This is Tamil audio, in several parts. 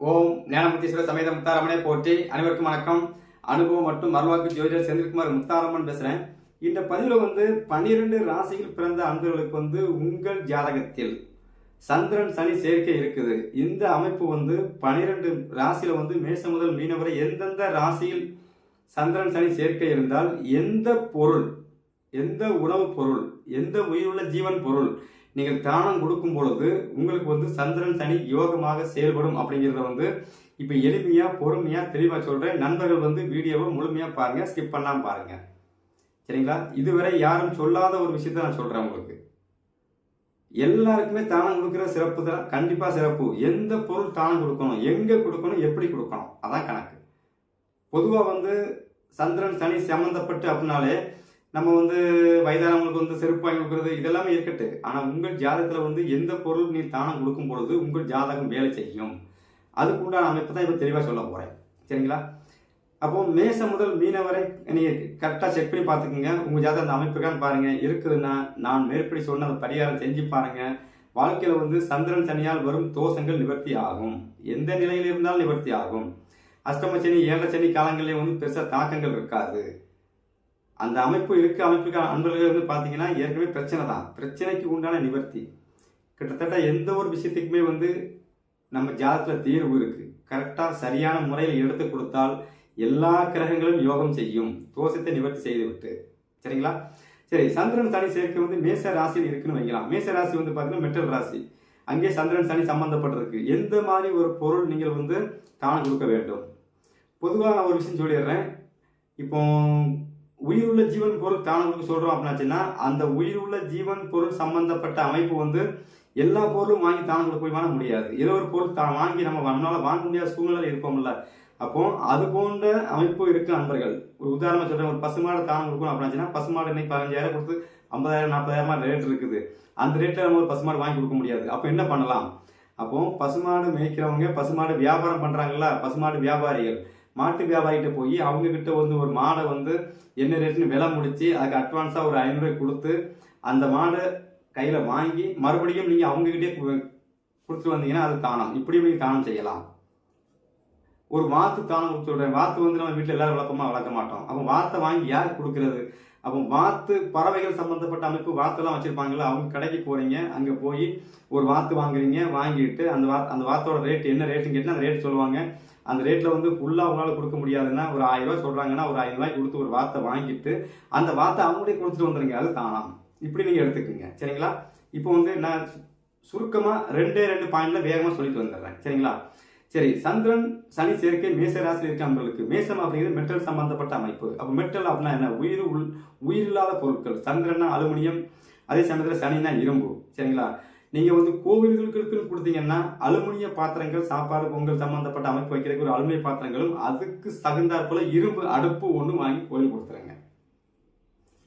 ஓம் ஞானமுத்தீஸ்வர சமேத முத்தாரமனே போற்றி. அனைவருக்கும் வணக்கம். அனுபவம் மற்றும் மறுவாக்கு ஜோதிடர் செந்தில்குமார் முத்தாரம்மன் பேசுறேன். இந்த பதிவில் வந்து பன்னிரெண்டு ராசியில் பிறந்த அன்பர்களுக்கு வந்து உங்கள் ஜாதகத்தில் சந்திரன் சனி சேர்க்கை இருக்குது. இந்த அமைப்பு வந்து பனிரெண்டு ராசியில வந்து மேசம் முதல் மீனவரை வரை எந்தெந்த ராசியில் சந்திரன் சனி சேர்க்கை இருந்தால் எந்த பொருள் எந்த உணவுப் பொருள் எந்த உயிருள்ள ஜீவன் பொருள் நீங்கள் தானம் கொடுக்கும் பொழுது உங்களுக்கு வந்து சந்திரன் சனி யோகமாக செயல்படும் அப்படிங்கிறத வந்து இப்போ எளிமையா பொறுமையா தெளிவா சொல்றேன். நண்பர்கள் வந்து வீடியோவை முழுமையா பாருங்க ஸ்கிப் பண்ணாம பாருங்க. சரிங்களா? இதுவரை யாரும் சொல்லாத ஒரு விஷயத்த நான் சொல்றேன் உங்களுக்கு. எல்லாருக்குமே தானம் கொடுக்குற சிறப்பு தான். கண்டிப்பா சிறப்பு. எந்த பொருள் தானம் கொடுக்கணும் எங்க கொடுக்கணும் எப்படி கொடுக்கணும்? அதான் கணக்கு. பொதுவா வந்து சந்திரன் சனி சம்பந்தப்பட்டு அப்படின்னாலே நம்ம வந்து வயதானவங்களுக்கு வந்து செருப்பு வாங்கி கொடுக்கறது இதெல்லாமே இருக்கட்டு. ஆனால் உங்கள் ஜாதகத்தில் வந்து எந்த பொருள் நீ தானம் கொடுக்கும் பொழுது உங்கள் ஜாதகம் வேலை செய்யும்? அதுக்கு உண்டான அமைப்பு தான் இப்போ தெளிவாக சொல்ல போகிறேன் சரிங்களா? அப்போ மேசம் முதல் மீன வரை கரெக்டாக செக் பண்ணி பார்த்துக்குங்க. உங்கள் ஜாதகம் அந்த அமைப்புக்கான்னு பாருங்கள் இருக்குதுன்னா நான் மேற்படி சொன்ன அந்த பரிகாரம் செஞ்சு பாருங்கள் வாழ்க்கையில் வந்து சந்திரன் சனியால் வரும் தோஷங்கள் நிவர்த்தி ஆகும். எந்த நிலையில் இருந்தாலும் நிவர்த்தி ஆகும். அஷ்டம சனி ஏழரை சனி காலங்களிலே வந்து பெருசாக தாக்கங்கள் இருக்காது. அந்த அமைப்பு இருக்க அமைப்புக்கான அன்பர்கள் வந்து பார்த்தீங்கன்னா ஏற்கனவே பிரச்சனை தான். பிரச்சனைக்கு உண்டான நிவர்த்தி. கிட்டத்தட்ட எந்த ஒரு விஷயத்துக்குமே வந்து நம்ம ஜாதத்தில் தீர்வு இருக்குது கரெக்டாக சரியான முறையில் எடுத்து கொடுத்தால் எல்லா கிரகங்களும் யோகம் செய்யும். தோஷத்தை நிவர்த்தி செய்துவிட்டு. சரிங்களா? சரி சந்திரன் சனி சேர்க்கை வந்து மேச ராசியில் இருக்குன்னு வைக்கலாம். மேச ராசி வந்து பார்த்தீங்கன்னா மெட்டல் ராசி. அங்கே சந்திரன் சனி சம்மந்தப்பட்டிருக்கு எந்த மாதிரி ஒரு பொருள் நீங்கள் வந்து தானம் கொடுக்க வேண்டும்? பொதுவாக ஒரு விஷயம் சொல்லிடுறேன். இப்போ உயிர் உள்ள ஜீவன் பொருள் தானங்களுக்கு சொல்கிறோம் அப்படின்னாச்சுன்னா அந்த உயிர் உள்ள ஜீவன் பொருள் சம்பந்தப்பட்ட அமைப்பு வந்து எல்லா பொருளும் வாங்கி தானங்களுக்கு போய் வாங்க முடியாது. ஏதோ ஒரு பொருள் தான் வாங்கி நம்ம நம்மளால வாங்க முடியாத சூழ்நிலை இருப்போம்ல. அப்போ அது போன்ற அமைப்பு இருக்கு நண்பர்கள். ஒரு உதாரணம் சொல்றேன் ஒரு பசுமாடு தானம் கொடுக்கணும் அப்படின்னாச்சுன்னா பசுமாடு இன்னைக்கு பதினஞ்சாயிரம் கொடுத்து ஐம்பதாயிரம் நாற்பதாயிரமா ரேட் இருக்குது. அந்த ரேட்ல நம்ம ஒரு பசுமாடு வாங்கி கொடுக்க முடியாது. அப்போ என்ன பண்ணலாம்? அப்போ பசுமாடு மேய்க்கிறவங்க பசுமாடு வியாபாரம் பண்றாங்கல்ல பசுமாடு வியாபாரிகள். மாட்டு வியாபாரிகிட்ட போய் அவங்க கிட்ட வந்து ஒரு மாடை வந்து என்ன ரேட்டுன்னு விலை முடிச்சு அதுக்கு அட்வான்ஸாக ஒரு ஐநூறுரூவாய் கொடுத்து அந்த மாடை கையில் வாங்கி மறுபடியும் நீங்கள் அவங்ககிட்டே கொடுத்துட்டு வந்தீங்கன்னா அது தானம். இப்படி நீங்கள் தானம் செய்யலாம். ஒரு வாத்து தானம் சொல்கிறேன் வாத்து வந்து நம்ம வீட்டில் எல்லாரும் வளர்ப்போமா வளர்க்க மாட்டோம். அப்போ வாத்தை வாங்கி யார் கொடுக்கறது? அப்போ வாத்து பறவைகள் சம்மந்தப்பட்ட அமைப்பு வாத்தெல்லாம் வச்சுருப்பாங்களா அவங்க கடைக்கு போகிறீங்க அங்கே போய் ஒரு வாத்து வாங்குறீங்க வாங்கிட்டு அந்த வா அந்த வாத்தோட ரேட் என்ன ரேட்டுன்னு கேட்டால் அந்த ரேட் சொல்லுவாங்க. அந்த ரேட்டில் வந்து ஃபுல்லா அவங்களால கொடுக்க முடியாதுன்னா ஒரு ஆயிரம் ரூபாய் சொல்கிறாங்கன்னா ஒரு ஆயிரம் ரூபாய் கொடுத்து ஒரு வார்த்தை வாங்கிட்டு அந்த வார்த்தை அவங்களே கொடுத்துட்டு வந்துருங்க. அது தானாம் இப்படி நீங்கள் எடுத்துக்கோங்க. சரிங்களா? இப்போ வந்து நான் சுருக்கமாக ரெண்டே ரெண்டு பாயிண்ட்ல வேகமாக சொல்லிட்டு வந்துடுறேன். சரிங்களா? சரி சந்திரன் சனி சேர்க்கை மேச ராசியில் இருக்க நம்மளுக்கு மேசம் அப்படிங்கிறது மெட்டல் சம்பந்தப்பட்ட அமைப்பு. அப்போ மெட்டல் அப்படின்னா என்ன? உயிர் உள் உயிரில்லாத பொருட்கள். சந்திரன்னா அலுமினியம் அதே சமயத்தில் சனினா இரும்பு. சரிங்களா? நீங்கள் வந்து கோவில்களுக்கு கொடுத்தீங்கன்னா அலுமினிய பாத்திரங்கள் சாப்பாடு பொங்கல் சம்பந்தப்பட்ட அமைப்பு வைக்கிறதுக்கு ஒரு அலுமினிய பாத்திரங்களும் அதுக்கு தகுந்தாற் போல இரும்பு அடுப்பு ஒன்று வாங்கி கோயில் கொடுத்துருங்க.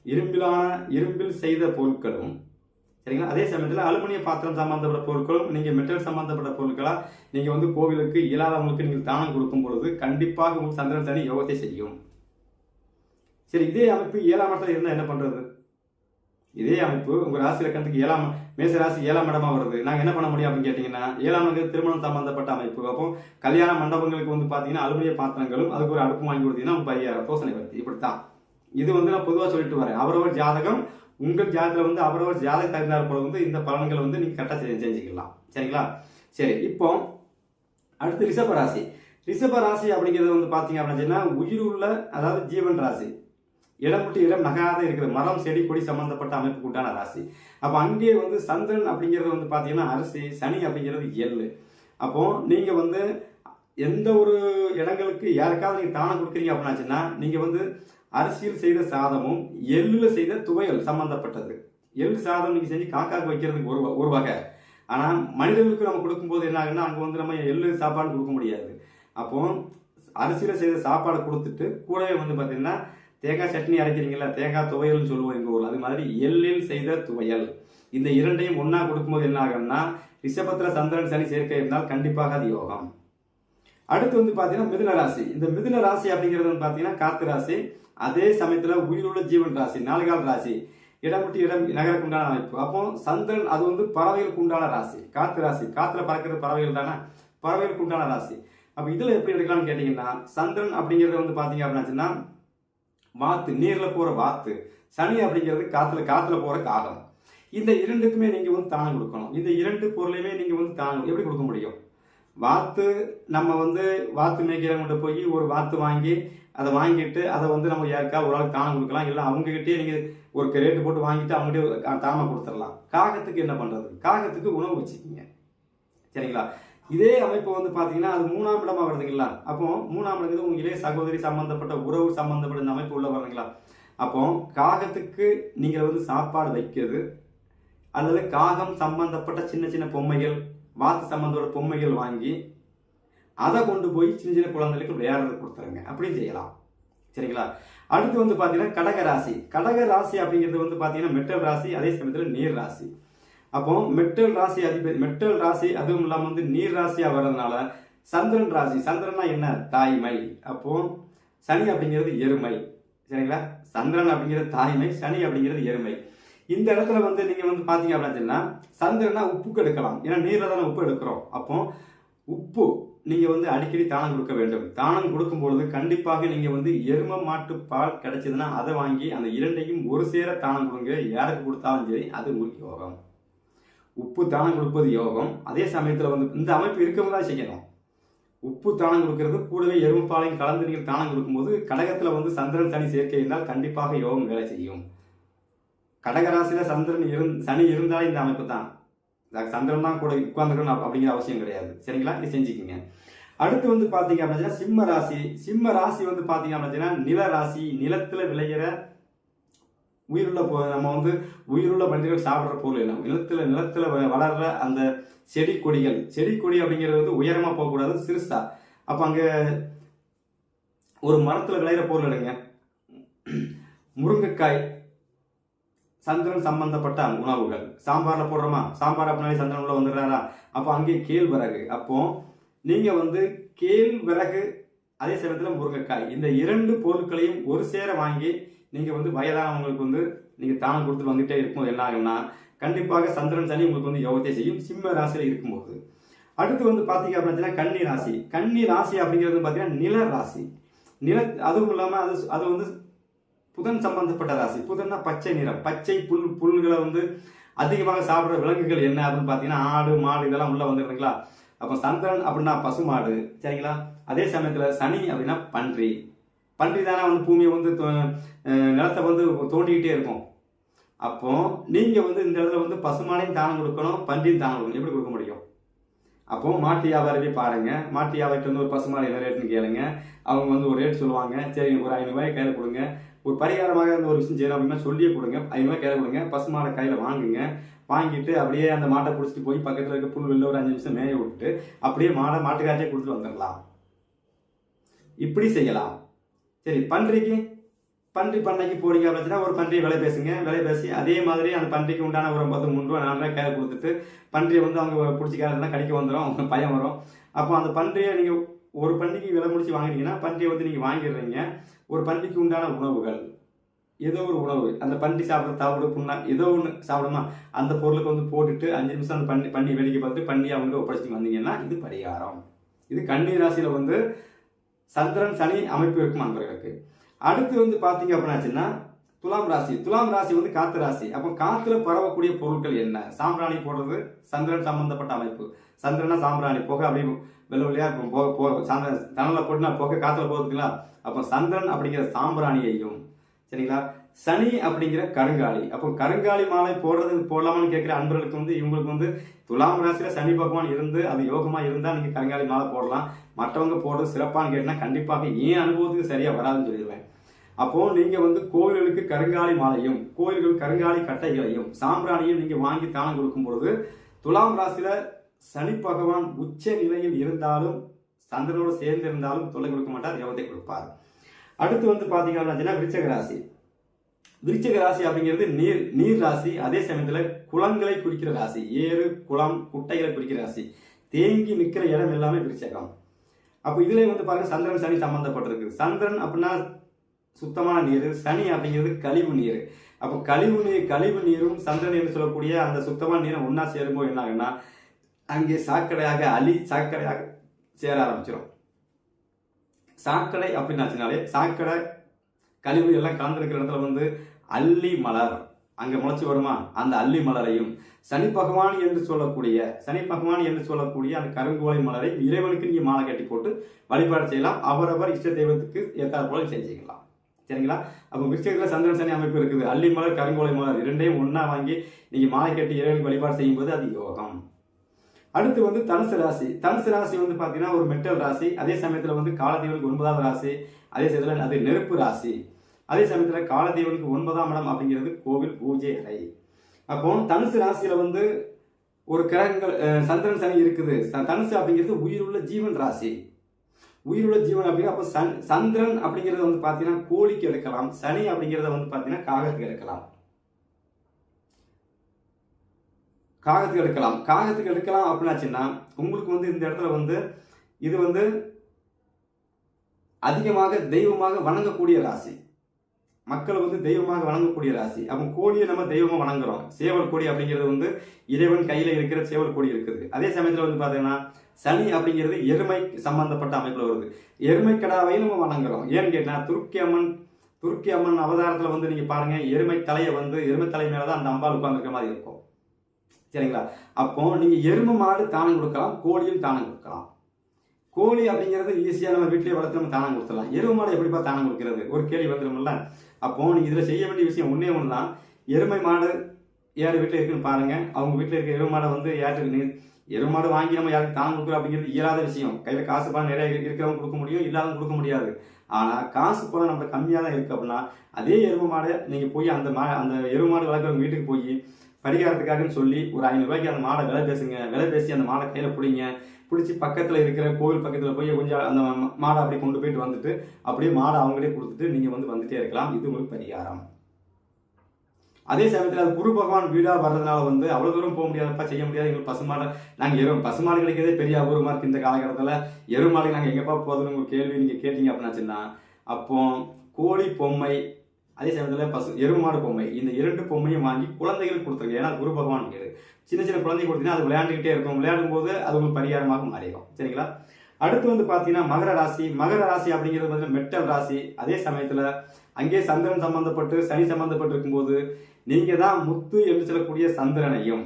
இரும்பிலான இரும்பில் செய்த பொருட்களும் சரிங்களா? அதே சமயத்தில் அலுமினிய பாத்திரம் சம்பந்தப்பட்ட பொருட்களும் நீங்கள் மெட்டல் சம்பந்தப்பட்ட பொருட்களாக நீங்கள் வந்து கோவிலுக்கு இயலாதவங்களுக்கு நீங்கள் தானம் கொடுக்கும் பொழுது கண்டிப்பாக உங்களுக்கு சந்திரன் சனி யோகத்தை செய்யும். சரி இதே அமைப்பு ஏழாம் இடத்துல இருந்தால் என்ன பண்ணுறது இதே அமைப்பு உங்க ராசி இலக்கணத்துக்கு ஏழாம் மேச ராசி ஏழாம் இடமா வருது. நாங்க என்ன பண்ண முடியும் அப்படின்னு கேட்டீங்கன்னா ஏழாம் திருமணம் சம்பந்தப்பட்ட அமைப்பு. அப்போ கல்யாண மண்டபங்களுக்கு வந்து பாத்தீங்கன்னா அலுமினிய பாத்திரங்களும் அதுக்கு ஒரு அடுப்பு வாங்கி கொடுத்தீங்கன்னா உங்க பரிகாரம் தோசனை வருது இப்படித்தான். இது வந்து நான் பொதுவாக சொல்லிட்டு வரேன். அவரவர் ஜாதகம் உங்கள் ஜாதகத்தில் வந்து அவரவர் ஜாதக தகுந்தார் போல வந்து இந்த பலன்களை வந்து நீங்க கரெக்டாக செஞ்சுக்கலாம். சரிங்களா? சரி இப்போ அடுத்து ரிஷப ராசி. ரிஷப ராசி அப்படிங்கிறது வந்து பாத்தீங்க அப்படின்னா உயிர் உள்ள அதாவது ஜீவன் ராசி. இடம் விட்டு இடம் நகாத இருக்கிற மரம் செடி கொடி சம்பந்தப்பட்ட அமைப்புக்கு உண்டான ராசி. அப்போ அங்கே வந்து சந்திரன் அப்படிங்கிறது வந்து பார்த்தீங்கன்னா அரிசி சனி அப்படிங்கிறது எள்ளு. அப்போ நீங்கள் வந்து எந்த ஒரு இடங்களுக்கு யாருக்காவது நீங்கள் தானம் கொடுக்குறீங்க அப்படின்னாச்சுன்னா நீங்கள் வந்து அரிசியில் செய்த சாதமும் எள்ளில் செய்த துவையல் சம்பந்தப்பட்டது. எள்ளு சாதம் நீங்கள் செஞ்சு காக்காக்கு வைக்கிறதுக்கு ஒரு ஒரு வகை. ஆனால் மனிதர்களுக்கு நம்ம கொடுக்கும்போது என்ன ஆகுன்னா அங்கே வந்து நம்ம எள்ளு சாப்பாடு கொடுக்க முடியாது. அப்போ அரிசியில் செய்த சாப்பாடு கொடுத்துட்டு கூடவே வந்து பார்த்தீங்கன்னா தேங்காய் சட்னி அரைக்கிறீங்களா தேங்காய் துவையல்னு சொல்லுவோம் எங்கள் ஊரில். அது மாதிரி எள்ளில் செய்த துவையல். இந்த இரண்டையும் ஒன்றா கொடுக்கும்போது என்ன ஆகும்னா ரிஷபத்தில் சந்திரன் சனி சேர்க்கை இருந்தால் கண்டிப்பாக அது யோகம். அடுத்து வந்து பார்த்தீங்கன்னா மிதுன ராசி. இந்த மிதுன ராசி அப்படிங்கிறது வந்து பாத்தீங்கன்னா காத்து ராசி. அதே சமயத்தில் உயிருள்ள ஜீவன் ராசி நாலுகால் ராசி. இடம் விட்டு இடம் நகருக்கு உண்டான அமைப்பு. அப்போ சந்திரன் அது வந்து பறவைகளுக்கு உண்டான ராசி. காத்து ராசி. காத்துல பறக்கிற பறவைகள் தானே? பறவைகளுக்கு உண்டான ராசி. அப்ப இதுல எப்படி எடுக்கலாம்னு கேட்டீங்கன்னா சந்திரன் அப்படிங்கிறது வந்து பாத்தீங்க அப்படின்னாச்சுன்னா வாத்து நீர்ல போற வாத்து. சனி அப்படிங்கிறது காத்துல காத்துல போற காகம் இந்த இரண்டுக்குமே நீங்க வந்து தானம் கொடுக்கணும். இந்த இரண்டு பொருளையுமே நீங்க வந்து தானம் எப்படி கொடுக்க முடியும்? வாத்து நம்ம வந்து வாத்து மேய்க்கிறவங்கிட்ட போய் ஒரு வாத்து வாங்கி அதை வாங்கிட்டு அதை வந்து நம்ம யாருக்கா ஒரு ஆள் தானம் கொடுக்கலாம். இல்லை அவங்ககிட்டயே நீங்க ஒரு ரேட்டு போட்டு வாங்கிட்டு அவங்ககிட்ட தானம் கொடுத்துடலாம். காகத்துக்கு என்ன பண்றது? காகத்துக்கு உணவு வச்சுக்கிங்க. சரிங்களா? இதே அமைப்பு வந்து பாத்தீங்கன்னா அது மூணாம் இடமா வருதுங்களா? அப்போ மூணாம் இடங்கிறது உங்க இளைய சகோதரி சம்பந்தப்பட்ட உறவு சம்பந்தப்பட்ட இந்த அமைப்பு உள்ள வருதுங்களா? அப்போ காகத்துக்கு நீங்க வந்து சாப்பாடு வைக்கிறது அல்லது காகம் சம்பந்தப்பட்ட சின்ன சின்ன பொம்மைகள் வாத்து சம்பந்தோட பொம்மைகள் வாங்கி அதை கொண்டு போய் சின்ன சின்ன குழந்தைகளுக்கு விளையாடுறது கொடுத்துருங்க. அப்படியும் செய்யலாம். சரிங்களா? அடுத்து வந்து பாத்தீங்கன்னா கடக ராசி. கடக ராசி அப்படிங்கிறது வந்து பாத்தீங்கன்னா மெட்டல் ராசி அதே சமயத்தில் நீர் ராசி. அப்போ மெட்டல் ராசி அதிபதி மெட்டல் ராசி அதுவும் இல்லாமல் வந்து நீர் ராசியா வர்றதுனால சந்திரன் ராசி சந்திரனா என்ன? தாய்மை. அப்போ சனி அப்படிங்கிறது எருமை. சரிங்களா? சந்திரன் அப்படிங்கிறது தாய்மை சனி அப்படிங்கிறது எருமை. இந்த இடத்துல வந்து நீங்க வந்து பாத்தீங்க அப்படின்னா சந்திரனா உப்புக்கு எடுக்கலாம். ஏன்னா நீர்ல தானே உப்பு எடுக்கிறோம். அப்போ உப்பு நீங்க வந்து அடிக்கடி தானம் கொடுக்க வேண்டும். தானம் கொடுக்கும் பொழுது கண்டிப்பாக நீங்க வந்து எரும மாட்டு பால் கிடைச்சதுன்னா அதை வாங்கி அந்த இரண்டையும் ஒரு சேர தானம் கொடுங்க. யாருக்கு கொடுத்தாலும் சரி அது உங்களுக்கு யோகம். உப்பு தானம் கொடுப்பது யோகம். அதே சமயத்தில் வந்து இந்த அமைப்பு இருக்கவங்க தான் செய்யணும். உப்பு தானம் கொடுக்கறது கூடவே எறும்பாலையும் கலந்து நீங்கள் தானம் கொடுக்கும்போது கடகத்தில் வந்து சந்திரன் சனி சேர்க்கை இருந்தால் கண்டிப்பாக யோகம் வேலை செய்யும். கடகராசியில் சந்திரன் இருந் சனி இருந்தால் இந்த அமைப்பு தான். சந்திரன் தான் கூட உட்கார்ந்துக்கணும் அப்படிங்கிற அவசியம் கிடையாது. சரிங்களா? இது செஞ்சுக்கோங்க. அடுத்து வந்து பார்த்தீங்க அப்படின்னா சிம்ம ராசி. சிம்ம ராசி வந்து பார்த்தீங்க அப்படின்னா நில ராசி. நிலத்தில் விளைகிற உயிருள்ள பொ- நம்ம வந்து உயிருள்ள மனிதர்கள் சாப்பிட்ற பொருள் என்ன? நிலத்தில் நிலத்தில் வளர்ற அந்த செடி கொடிகள். செடி கொடி அப்படிங்கிறது வந்து உயரமாக போகக்கூடாது சிறுசா. அப்போ அங்கே ஒரு மரத்தில் விளையிற பொருள் எடுங்க. முருங்கைக்காய் சந்திரன் சம்பந்தப்பட்ட உணவுகள். சாம்பாரில் போடுறோமா? சாம்பார் அப்படின்னாலே சந்திரன் உள்ள வந்துடுறாரா? அப்போ அங்கே கேழ்வரகு. அப்போ நீங்கள் வந்து கேழ்வரகு அதே சமயத்தில் முருங்கைக்காய். இந்த இரண்டு பொருட்களையும் ஒரு சேர வாங்கி நீங்கள் வந்து வயதானவங்களுக்கு வந்து நீங்கள் தானம் கொடுத்துட்டு வந்துகிட்டே இருக்கும்போது என்ன ஆகும்னா கண்டிப்பாக சந்திரன் சனி உங்களுக்கு வந்து யோகத்தை செய்யும். சிம்ம ராசியில் இருக்கும்போது. அடுத்து வந்து பார்த்தீங்க அப்படின்னா கன்னி ராசி. கன்னி ராசி அப்படிங்கிறது வந்து நில ராசி. நில அதுவும் இல்லாமல் அது அது வந்து புதன் சம்பந்தப்பட்ட ராசி. புதன்னா பச்சை நிறம். பச்சை புல் புல்களை வந்து அதிகமாக சாப்பிட்ற விலங்குகள் என்ன அப்படின்னு பார்த்தீங்கன்னா ஆடு மாடு இதெல்லாம் உள்ள வந்துருங்களா அப்போ சந்திரன் அப்படின்னா பசுமாடு. சரிங்களா? அதே சமயத்தில் சனி அப்படின்னா பன்றி. பன்றி தானே வந்து பூமியை வந்து தோ- நிலத்தை வந்து தோண்டிக்கிட்டே இருக்கும். அப்போ நீங்கள் வந்து இந்த இடத்துல வந்து பசுமானையும் தானம் கொடுக்கணும் பன்றியும் தானம் கொடுக்கணும். எப்படி கொடுக்க முடியும்? அப்போ மாட்டு வியாபாரவே பாருங்க. மாட்டு வியாபாரிட்டு வந்து ஒரு பசுமாடு என்ன ரேட்டுன்னு கேளுங்க. அவங்க வந்து ஒரு ரேட் சொல்லுவாங்க. சரி ஒரு ஐநூறு கையில் கொடுங்க. ஒரு பரிகாரமாக இருந்த ஒரு விஷயம் செய்யணும் அப்படின்னா சொல்லியே கொடுங்க. ஐநூறு கையில் கொடுங்க. பசுமாடை கையில் வாங்குங்க. வாங்கிட்டு அப்படியே அந்த மாட்டை பிடிச்சிட்டு போய் பக்கத்தில் இருக்க புல் வெளில ஒரு அஞ்சு நிமிஷம் மேய விட்டுட்டு அப்படியே மாடை மாட்டுக்காரே கொடுத்துட்டு வந்துடலாம். இப்படி செய்யலாம். சரி பன்றிக்கு பன்றி பண்ணைக்கு போறீங்க அப்படின்னா ஒரு பன்றியை விலை பேசுங்க. விலை பேசி அதே மாதிரி அந்த பன்றிக்கு உண்டான ஒரு பத்து மூணு ரூபா நாலு ரூபாய் கொடுத்துட்டு பன்றியை வந்து அவங்க பிடிச்சி காலத்துல கடிக்க வந்துடும் அவங்க பயம் வரும். அப்போ அந்த பன்றியை நீங்கள் ஒரு பன்றிக்கு விலை முடிச்சு வாங்கினீங்கன்னா பன்றியை வந்து நீங்கள் வாங்கிடுறீங்க. ஒரு பன்றிக்கு உண்டான உணவுகள். ஏதோ ஒரு உணவு. அந்த பன்றி சாப்பிட்ற தவிடு புண்ணா ஏதோ ஒன்று சாப்பிடுமா அந்த பொருளுக்கு வந்து போட்டுட்டு அஞ்சு நிமிஷம் அந்த பண்ணி பண்ணி வேடிக்கை பார்த்துட்டு பண்ணி அவங்க ஒப்படைச்சிட்டு வந்தீங்கன்னா இது பரிகாரம். இது கன்னி ராசியில் வந்து சந்திரன் சனி அமைப்பு இருக்கும் அன்பர்களுக்கு. அடுத்து வந்து பாத்தீங்க அப்படின்னாச்சுன்னா துலாம் ராசி. துலாம் ராசி வந்து காத்து ராசி. அப்போ காத்துல பரவக்கூடிய பொருட்கள் என்ன? சாம்பிராணி போடுறது சந்திரன் சம்பந்தப்பட்ட அமைப்பு. சந்திரனா சாம்பிராணி புகை அப்படி வெள்ள வெள்ளையா இருக்கும். போக போக சாந்திரன் தணல போட்டுனா புகை காத்துல போகுதுங்களா? அப்போ சந்திரன் அப்படிங்கிற சாம்பிராணியையும் சரிங்களா? சனி அப்படிங்கிற கருங்காலி. அப்போ கருங்காலி மாலை போடுறது போடலாமான்னு கேட்குற அன்பர்களுக்கு வந்து இவங்களுக்கு வந்து துலாம் ராசியில் சனி பகவான் இருந்து அது யோகமாக இருந்தால் நீங்கள் கருங்காலி மாலை போடலாம். மற்றவங்க போடுறது சிறப்பான்னு கேட்டினா கண்டிப்பாக ஏன் அனுபவத்துக்கு சரியாக வராதுன்னு சொல்லிடுவேன். அப்போ நீங்க வந்து கோவில்களுக்கு கருங்காலி மாலையும் கோயில்கள் கருங்காலி கட்டைகளையும் சாம்பிராணியும் நீங்க வாங்கி தானம் கொடுக்கும் பொழுது துலாம் ராசியில சனி பகவான் உச்ச நிலையில் இருந்தாலும் சந்திரனோடு சேர்ந்து இருந்தாலும் தொல்லை கொடுக்க மாட்டார் யோகத்தை கொடுப்பார். அடுத்து வந்து பாத்தீங்க அப்படின்னா விருச்சக ராசி. விருச்சிக ராசி அப்படிங்கிறது நீர் நீர் ராசி அதே சமயத்தில் குளங்களை குறிக்கிற ராசி ஏறு குளம் குட்டைகளை குறிக்கிற ராசி. தேங்கி நிற்கிற இடம் எல்லாமே விருச்சகம். அப்போ இதுல வந்து பாருங்க சந்திரன் சனி சம்பந்தப்பட்டிருக்கு. சந்திரன் அப்படின்னா சுத்தமான நீர் சனி அப்படிங்கிறது கழிவு நீர். அப்போ கழிவு நீர் கழிவு நீரும் சந்திரன் என்று சொல்லக்கூடிய அந்த சுத்தமான நீரை ஒன்றா சேரும்போது என்ன ஆகுன்னா அங்கே சாக்கடையாக அழி சாக்கடையாக சேர ஆரம்பிச்சிடும் சாக்கடை அப்படின்னு ஆச்சுனாலே சாக்கடை கழிவு எல்லாம் கலந்துருக்கிற இடத்துல வந்து அல்லி மலர். அங்க முளைச்சு வருமா? அந்த அல்லி மலரையும் சனி பகவான் என்று சொல்லக்கூடிய சனி பகவான் என்று சொல்லக்கூடிய அந்த கருங்கோலை மலரை இறைவனுக்கு நீங்க மாலை கட்டி போட்டு வழிபாடு செய்யலாம். அவரவர் இஷ்ட தெய்வத்துக்கு ஏற்றாற் போல செஞ்சுக்கலாம் சரிங்களா? அப்போ விஷயத்தில் சந்திரன் சனி அமைப்பு இருக்குது. அல்லி மலர் கருங்கோலை மலர் இரண்டையும் ஒன்றா வாங்கி நீங்க மாலை கட்டி இறைவனுக்கு வழிபாடு செய்யும்போது அது யோகம். அடுத்து வந்து தனுசு ராசி. தனுசு ராசி வந்து பார்த்தீங்கன்னா ஒரு மெட்டல் ராசி. அதே சமயத்தில் வந்து காலதேவனுக்கு ஒன்பதாவது ராசி. அதே சமயத்தில் அது நெருப்பு ராசி. அதே சமயத்துல காலதேவனுக்கு ஒன்பதாம் இடம் அப்படிங்கிறது கோவில் பூஜை அறை. அப்போ தனுசு ராசியில வந்து ஒரு கிரகங்கள் சந்திரன் சனி இருக்குது. ச- தனுசு அப்படிங்கிறது உயிருள்ள ஜீவன் ராசி. உயிருள்ள ஜீவன் அப்படிங்கிற அப்போ சன் சந்திரன் அப்படிங்கறத வந்து பாத்தீங்கன்னா கோழிக்கு எடுக்கலாம். சனி அப்படிங்கிறத வந்து பாத்தீங்கன்னா காகத்துக்கு எடுக்கலாம். காகத்துக்கு எடுக்கலாம். காகத்துக்கு எடுக்கலாம் அப்படின்னாச்சுன்னா உங்களுக்கு வந்து இந்த இடத்துல வந்து இது வந்து அதிகமாக தெய்வமாக வணங்கக்கூடிய ராசி. மக்கள் வந்து தெய்வமாக வணங்கக்கூடிய ராசி. அப்போ கோழியை நம்ம தெய்வமாக வணங்குறோம். சேவல் கோடி அப்படிங்கிறது வந்து இறைவன் கையில் இருக்கிற சேவல் கோடி இருக்குது. அதே சமயத்தில் வந்து பார்த்தீங்கன்னா சனி அப்படிங்கிறது எருமை சம்பந்தப்பட்ட அமைப்பில் வருது. எருமை கடாவையும் நம்ம வணங்குறோம். ஏன்னு கேட்டால் துருக்கி அம்மன் துருக்கி அம்மன் அவதாரத்தில் வந்து நீங்கள் பாருங்க எருமை தலையை வந்து எருமை தலை மேலே தான் அந்த அம்பாள் உட்காந்துருக்க மாதிரி இருக்கும். சரிங்களா? அப்போ நீங்கள் எருமை மாடு தானம் கொடுக்கலாம் கோழியும் தானம் கொடுக்கலாம். கோழி அப்படிங்கிறது ஈஸியாக நம்ம வீட்டிலேயே வளர்த்து நம்ம தானம் கொடுத்துடலாம். எருமை மாடு எப்படிப்பா தானம் கொடுக்கிறது? ஒரு கேள்வி வந்துடும்ல. அப்போ நீங்க இதுல செய்ய வேண்டிய விஷயம் ஒன்றே ஒன்று தான் எருமை மாடு யார் வீட்டில் இருக்குன்னு பாருங்க. அவங்க வீட்டில் இருக்க எருமை மாடை வந்து யாருக்கு நீ- எருமை மாடு வாங்கி நம்ம யாருக்கு தானம் கொடுக்குறோம் அப்படிங்கிறது இயலாத விஷயம். கையில காசு பணம் நிறைய இருக்கிறவங்க கொடுக்க முடியும் இல்லாதவங்க கொடுக்க முடியாது. ஆனால் காசு பணம் நம்ம கம்மியாக தான் இருக்கு அப்படின்னா அதே எருமை மாடை நீங்க போய் அந்த மா அந்த எருமை மாடு வளர்க்குறவங்க வீட்டுக்கு போய் பரிகாரத்துக்காகன்னு சொல்லி ஒரு ஐநூறுரூவாய்க்கு அந்த மாடை விலை பேசுங்க. விலை பேசி அந்த மாடை கையில பிடிங்க. பிடிச்சி பக்கத்தில் இருக்கிற கோவில் பக்கத்தில் போய் கொஞ்சம் அந்த மாடை அப்படி கொண்டு போயிட்டு வந்துட்டு அப்படியே மாடை அவங்களே கொடுத்துட்டு நீங்கள் வந்து வந்துட்டே இருக்கலாம். இது உங்களுக்கு பரிகாரம். அதே சமயத்தில் அது குரு பகவான் வீடாக வர்றதுனால வந்து அவ்வளோ தூரம் போக முடியாதப்பா செய்ய முடியாது. எங்களுக்கு பசுமாடு நாங்கள் எரும் பசுமாடு கிடைக்கிறதே பெரிய அபூர்வமாக இருக்குது இந்த காலகட்டத்தில். எருமாடு நாங்கள் எங்கேப்பா போகுதுன்னு ஒரு கேள்வி நீங்கள் கேட்டீங்க அப்படின்னாச்சுன்னா அப்போ கோழி பொம்மை அதே சமயத்தில் பசு எருமாடு பொம்மை. இந்த இரண்டு பொம்மையும் வாங்கி குழந்தைகளுக்கு கொடுத்துருங்க ஏன்னா குரு பகவான் கேது சின்ன சின்ன குழந்தை கொடுத்தீங்கன்னா அது விளையாண்டுக்கிட்டே இருக்கும். விளையாடும் போது அது உங்களுக்கு பரிகாரமாக மாறிடும். சரிங்களா? அடுத்து வந்து பார்த்தீங்கன்னா மகர ராசி. மகர ராசி அப்படிங்கிறது வந்து மெட்டல் ராசி. அதே சமயத்தில் அங்கே சந்திரன் சம்பந்தப்பட்டு சனி சம்பந்தப்பட்டு இருக்கும்போது நீங்கள் தான் முத்து என்று சொல்லக்கூடிய சந்திரனையும்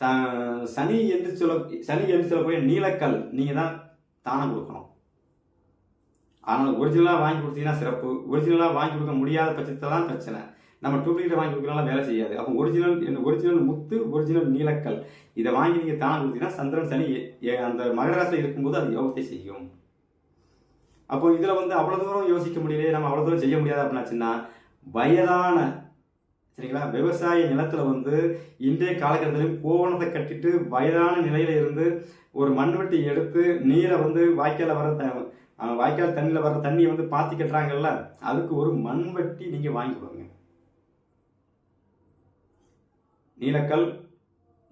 ச- சனி என்று சொல்ல சனி என்று சொல்லக்கூடிய நீலக்கல் நீங்கள் தான் தானம் கொடுக்கணும். ஆனால் ஒரிஜினலாக வாங்கி கொடுத்தீங்கன்னா சிறப்பு. ஒரிஜினலாக வாங்கி கொடுக்க முடியாத பட்சத்தில் தான் பிரச்சனை. நம்ம டூப்ளிகேட் வாங்கி கொடுக்கலாம் வேலை செய்யாது. அப்போ ஒரிஜினல் ஒரிஜினல் முத்து ஒரிஜினல் நீலக்கல் இதை வாங்கி நீங்கள் தானம் கொடுத்தீங்கன்னா சந்திரன் சனி அந்த எ- அந்த மகராசியில் இருக்கும்போது அது யோகத்தை செய்யும். அப்போ இதில் வந்து அவ்வளோ தூரம் யோசிக்க முடியலையே நம்ம அவ்வளோ தூரம் செய்ய முடியாது அப்படின்னாச்சுன்னா வயதான சரிங்களா விவசாய நிலத்தில் வந்து இன்றைய காலகட்டத்திலும் கோவணத்தை கட்டிட்டு வயதான நிலையில இருந்து ஒரு மண்வெட்டி எடுத்து நீரை வந்து வாய்க்கால வர த- வாய்க்கால் தண்ணியில் வர தண்ணியை வந்து பாத்தி கட்டுறாங்கல்ல அதுக்கு ஒரு மண்வெட்டி நீங்க வாங்கி கொடுங்க. நீலக்கல்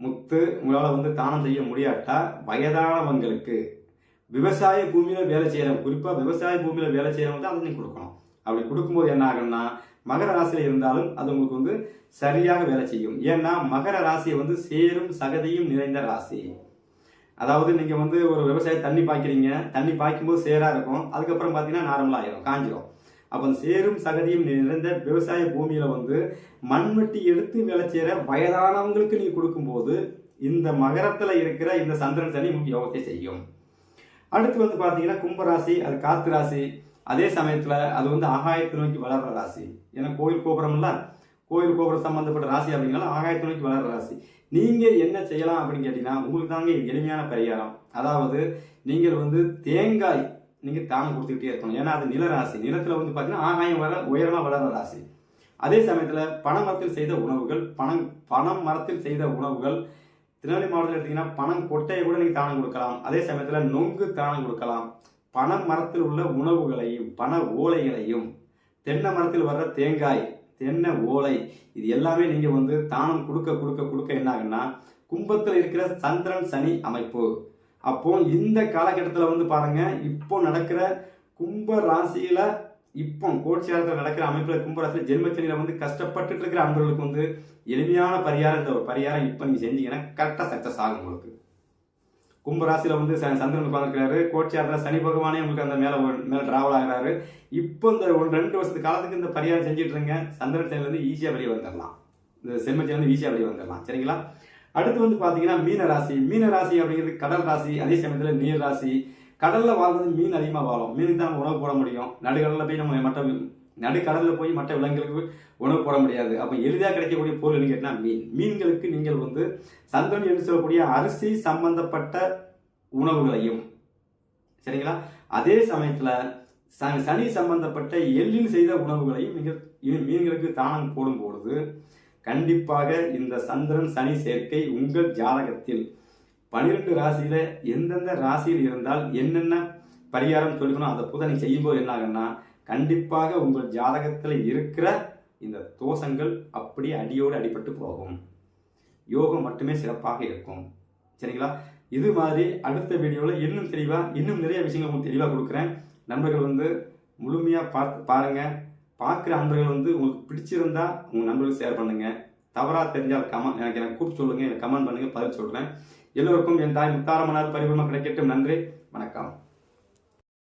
முத்து உங்களால் வந்து தானம் செய்ய முடியாட்டா? வயதானவங்களுக்கு விவசாய பூமியில் வேலை செய்கிறவங்க குறிப்பாக விவசாய பூமியில் வேலை செய்கிறவங்க தான் அதை நீங்க கொடுக்கணும். அப்படி கொடுக்கும்போது என்ன ஆகும்னா மகர ராசியில் இருந்தாலும் அது உங்களுக்கு வந்து சரியாக வேலை செய்யும். ஏன்னா மகர ராசியை வந்து சேரும் சகதியும் நிறைந்த ராசி. அதாவது நீங்கள் வந்து ஒரு விவசாய தண்ணி பாய்க்கிறீங்க தண்ணி பாய்க்கும்போது சேராக இருக்கும் அதுக்கப்புறம் பார்த்தீங்கன்னா நார்மலாக ஆயிரும் காஞ்சிரும். அப்போ சேரும் சகதியும் நிறைந்த விவசாய பூமியில் வந்து மண்வெட்டி எடுத்து வேலை செய்யற வயதானவங்களுக்கு நீங்கள் கொடுக்கும்போது இந்த மகரத்தில் இருக்கிற இந்த சந்திரன் சனி உங்களுக்கு யோகத்தை செய்யும். அடுத்து வந்து பார்த்தீங்கன்னா கும்பராசி அது காத்து ராசி. அதே சமயத்தில் அது வந்து ஆகாயத்தை நோக்கி வளர்ற ராசி. ஏன்னா கோயில் கோபுரம்லாம் கோயில் கோபுரம் சம்பந்தப்பட்ட ராசி அப்படிங்கிறனால ஆகாயத்தை நோக்கி வளர்ற ராசி. நீங்க என்ன செய்யலாம் அப்படின்னு கேட்டீங்கன்னா உங்களுக்கு தாங்க எளிமையான பரிகாரம். அதாவது நீங்கள் வந்து தேங்காய் நீங்கள் தானம் கொடுத்துக்கிட்டே இருக்கணும். ஏன்னா அது நில ராசி. நிலத்தில் வந்து பார்த்தீங்கன்னா ஆகாயம் வர உயரமாக வளர்ற ராசி. அதே சமயத்தில் பனை மரத்தில் செய்த உணவுகள் பணம் பணம் மரத்தில் செய்த உணவுகள் திருநெல்வேலி மாவட்டத்தில் எடுத்தீங்கன்னா பணம் கொட்டையை கூட நீங்கள் தானம் கொடுக்கலாம். அதே சமயத்தில் நொங்கு தானம் கொடுக்கலாம். பனை மரத்தில் உள்ள உணவுகளையும் பண ஓலைகளையும் தென்னை மரத்தில் வர்ற தேங்காய் தென்னை ஓலை. இது எல்லாமே நீங்க வந்து தானம் கொடுக்க கொடுக்க கொடுக்க என்ன ஆகுன்னா கும்பத்தில் இருக்கிற சந்திரன் சனி அமைப்பு. அப்போ இந்த காலகட்டத்தில் வந்து பாருங்க இப்போ நடக்கிற கும்ப ராசியில இப்போ கோட்சியாரத்தில் நடக்கிற அமைப்பில் கும்பராசியில் ஜென்மச்சனியில் வந்து கஷ்டப்பட்டுட்டு இருக்கிற அன்பர்களுக்கு வந்து எளிமையான பரிகாரம் இந்த ஒரு பரிகாரம் இப்போ நீங்கள் செஞ்சீங்கன்னா கரெக்டாக சக்ஸஸ் ஆகும் உங்களுக்கு. கும்பராசியில் வந்து ச- சந்திரன் உட்காந்துருக்காரு கோட்சியாரத்தில் சனி பகவானே உங்களுக்கு அந்த மேல மேலே மேல டிராவல் இப்போ இந்த ஒரு ரெண்டு வருஷத்து காலத்துக்கு இந்த பரிகாரம் செஞ்சுட்டு இருங்க. சந்திரன் சனிலேருந்து ஈஸியாக வெளியே வந்துடலாம் இந்த செம்மச்சிலேருந்து ஈஸியாக வெளியே வந்துடலாம் சரிங்களா? அடுத்து வந்து பார்த்தீங்கன்னா மீன ராசி. மீன ராசி அப்படிங்கிறது கடல் ராசி அதே சமயத்தில் நீர் ராசி. கடல்ல வாழ்றது மீன் அதிகமாக வாழும். மீனுக்கு தான் நம்ம உணவு போட முடியும். நடுக்கடலில் போய் நம்ம மற்ற நடுக்கடலில் போய் மற்ற விலங்குகளுக்கு உணவு போட முடியாது. அப்போ எளிதாக கிடைக்கக்கூடிய பொருள் என்ன கேட்டால் மீன். மீன்களுக்கு நீங்கள் வந்து சந்திரன் என்று சொல்லக்கூடிய அரிசி சம்பந்தப்பட்ட உணவுகளையும் சரிங்களா? அதே சமயத்தில் ச- சனி சம்பந்தப்பட்ட எள்ளில் செய்த உணவுகளையும் நீங்கள் மீன்களுக்கு தானம் போடும் பொழுது கண்டிப்பாக இந்த சந்திரன் சனி சேர்க்கை உங்கள் ஜாதகத்தில் பனிரெண்டு ராசியில எந்தெந்த ராசியில் இருந்தால் என்னென்ன பரிகாரம் சொல்லிக்கணும் அதை புதை நீங்கள் செய்யும்போது என்ன ஆகுன்னா கண்டிப்பாக உங்கள் ஜாதகத்தில் இருக்கிற இந்த தோஷங்கள் அப்படியே அடியோடு அடிபட்டு போகும். யோகம் மட்டுமே சிறப்பாக இருக்கும். சரிங்களா? இது மாதிரி அடுத்த வீடியோவில் இன்னும் தெளிவாக இன்னும் நிறைய விஷயங்கள் உங்களுக்கு தெளிவாக கொடுக்குறேன். நண்பர்கள் வந்து முழுமையாக பார்த்து பாருங்கள் பார்க்குற நண்பர்கள் வந்து உங்களுக்கு பிடிச்சிருந்தா உங்கள் நண்பர்களுக்கு ஷேர் பண்ணுங்கள் தவறாக தெரிஞ்சால் கமெண்ட் எனக்கு எனக்கு கூப்பிட்டு சொல்லுங்கள் எனக்கு கமெண்ட் பண்ணுங்கள் பதில் சொல்கிறேன் எல்லோருக்கும் என் தாய் முத்தாரமனார் பரிபூர்ணம் கிடைக்கட்டும். நன்றி. வணக்கம்.